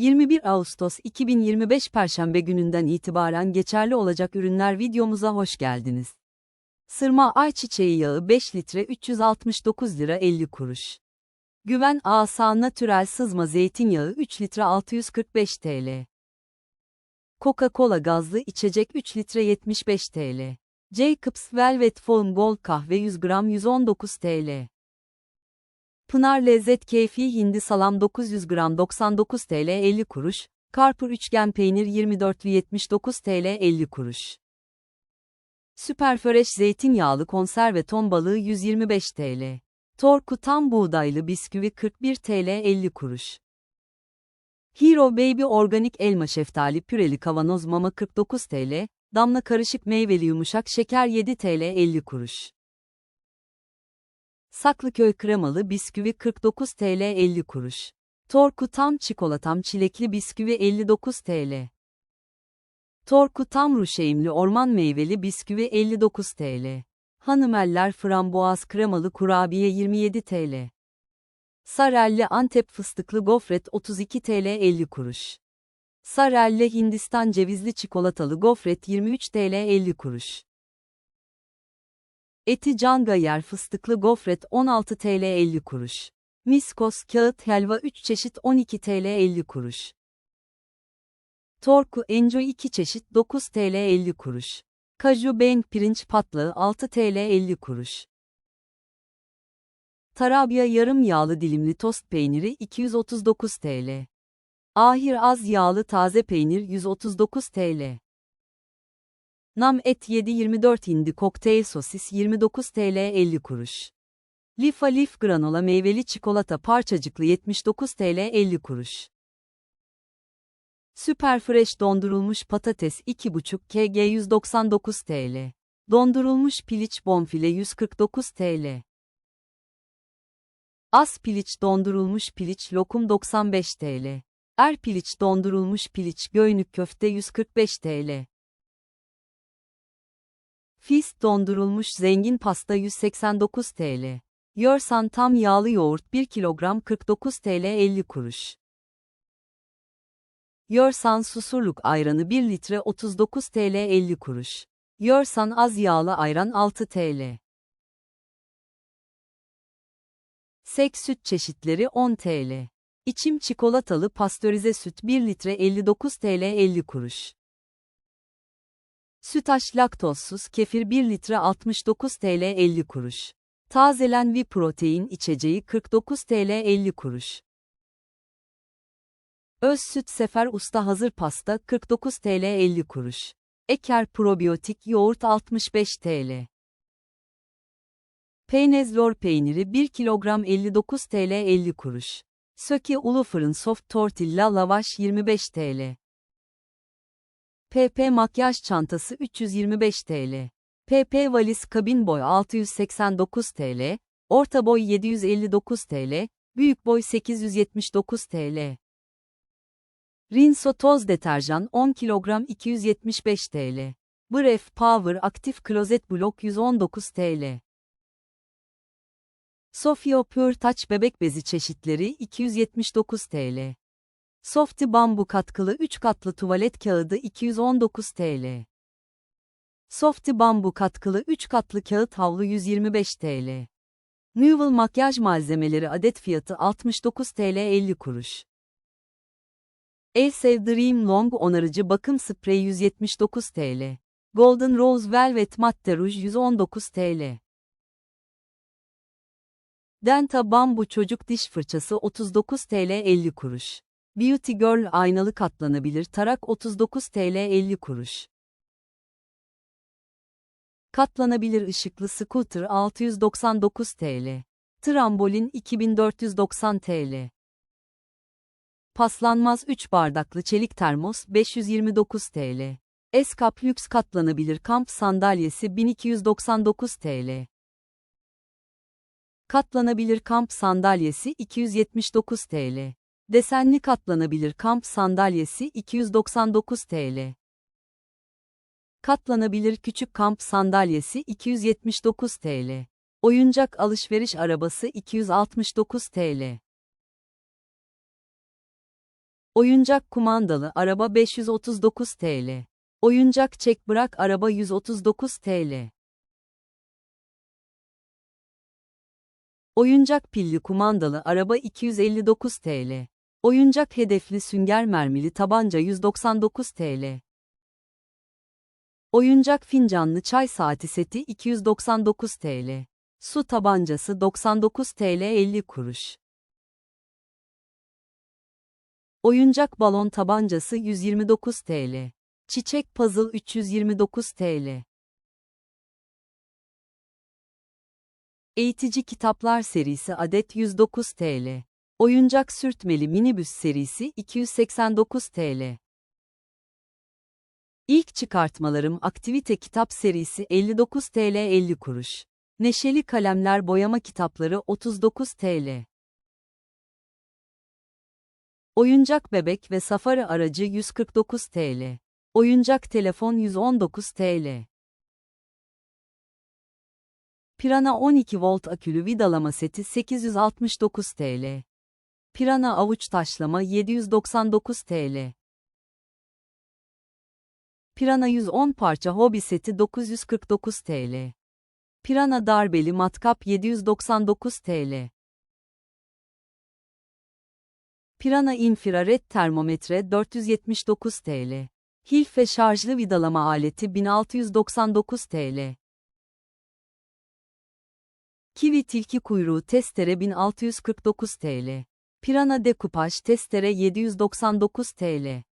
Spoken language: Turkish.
21 Ağustos 2025 Perşembe gününden itibaren geçerli olacak ürünler videomuza hoş geldiniz. Sırma ayçiçeği yağı 5 litre 369 lira 50 kuruş. Güven Asa Natürel sızma zeytinyağı 3 litre 645 TL. Coca-Cola gazlı içecek 3 litre 75 TL. Jacobs Velvet Foam Gold kahve 100 gram 119 TL. Pınar Lezzet Keyfi Hindi Salam 900 gram 99 TL 50 kuruş, Karpur Üçgen Peynir 24 79 TL 50 kuruş. Süperfresh Zeytinyağlı Konserve Ton Balığı 125 TL. Torku Tam Buğdaylı Bisküvi 41 TL 50 kuruş. Hero Baby Organik Elma Şeftali Püreli Kavanoz Mama 49 TL, Damla Karışık Meyveli Yumuşak Şeker 7 TL 50 kuruş. Saklıköy kremalı bisküvi 49 TL 50 kuruş. Torku tam çikolatam çilekli bisküvi 59 TL. Torku tam ruşeimli orman meyveli bisküvi 59 TL. Hanımeller frambuaz kremalı kurabiye 27 TL. Sarelli Antep fıstıklı gofret 32 TL 50 kuruş. Sarelli Hindistan cevizli çikolatalı gofret 23 TL 50 kuruş. Eti Canga yer fıstıklı gofret 16 TL 50 kuruş. Miskos kağıt helva 3 çeşit 12 TL 50 kuruş. Torku Enjoy 2 çeşit 9 TL 50 kuruş. Kaju Bang pirinç patlağı 6 TL 50 kuruş. Tarabya yarım yağlı dilimli tost peyniri 239 TL. Ahir az yağlı taze peynir 139 TL. Nam et 7-24 hindi kokteyl sosis 29 TL 50 kuruş. Lifa Lif granola meyveli çikolata parçacıklı 79 TL 50 kuruş. Süper Fresh dondurulmuş patates 2,5 kg 199 TL. Dondurulmuş piliç bonfile 149 TL. Az piliç dondurulmuş piliç lokum 95 TL. Er piliç dondurulmuş piliç göynük köfte 145 TL. Fist dondurulmuş zengin pasta 189 TL. Yorsan tam yağlı yoğurt 1 kilogram 49 TL 50 kuruş. Yorsan susurluk ayranı 1 litre 39 TL 50 kuruş. Yorsan az yağlı ayran 6 TL. Sek süt çeşitleri 10 TL. İçim çikolatalı pastörize süt 1 litre 59 TL 50 kuruş. Sütaş laktozsuz kefir 1 litre 69 TL 50 kuruş. Tazelen V protein içeceği 49 TL 50 kuruş. Öz süt sefer usta hazır pasta 49 TL 50 kuruş. Eker probiyotik yoğurt 65 TL. Peynez lor peyniri 1 kilogram 59 TL 50 kuruş. Söke ulu fırın soft tortilla lavaş 25 TL. PP makyaj çantası 325 TL. PP valiz kabin boy 689 TL, orta boy 759 TL, büyük boy 879 TL. Rinso toz deterjan 10 kilogram 275 TL. Bref Power aktif klozet blok 119 TL. Sofio Pure Touch bebek bezi çeşitleri 279 TL. Softy bambu katkılı 3 katlı tuvalet kağıdı 219 TL. Softy bambu katkılı 3 katlı kağıt havlu 125 TL. Newell makyaj malzemeleri adet fiyatı 69 TL 50 kuruş. Elsev Dream Long onarıcı bakım spreyi 179 TL. Golden Rose Velvet Matte Rouge 119 TL. Denta Bambu Çocuk Diş Fırçası 39 TL 50 kuruş. Beauty Girl aynalı katlanabilir tarak 39 TL 50 kuruş. Katlanabilir ışıklı scooter 699 TL. Trambolin 2490 TL. Paslanmaz 3 bardaklı çelik termos 529 TL. Eskap lüks katlanabilir kamp sandalyesi 1299 TL. Katlanabilir kamp sandalyesi 279 TL. Desenli katlanabilir kamp sandalyesi 299 TL. Katlanabilir küçük kamp sandalyesi 279 TL. Oyuncak alışveriş arabası 269 TL. Oyuncak kumandalı araba 539 TL. Oyuncak çek bırak araba 139 TL. Oyuncak pilli kumandalı araba 259 TL. Oyuncak hedefli sünger mermili tabanca 199 TL. Oyuncak fincanlı çay saati seti 299 TL. Su tabancası 99 TL 50 kuruş. Oyuncak balon tabancası 129 TL. Çiçek puzzle 329 TL. Eğitici kitaplar serisi adet 109 TL. Oyuncak sürtmeli minibüs serisi 289 TL. İlk çıkartmalarım aktivite kitap serisi 59 TL 50 kuruş. Neşeli kalemler boyama kitapları 39 TL. Oyuncak bebek ve safari aracı 149 TL. Oyuncak telefon 119 TL. Pirana 12 volt akülü vidalama seti 869 TL. Pirana avuç taşlama 799 TL. Pirana 110 parça hobi seti 949 TL. Pirana darbeli matkap 799 TL. Pirana infrared termometre 479 TL. Hilf ve şarjlı vidalama aleti 1699 TL. Kiwi tilki kuyruğu testere 1649 TL. Pirana dekupaj testere 799 TL.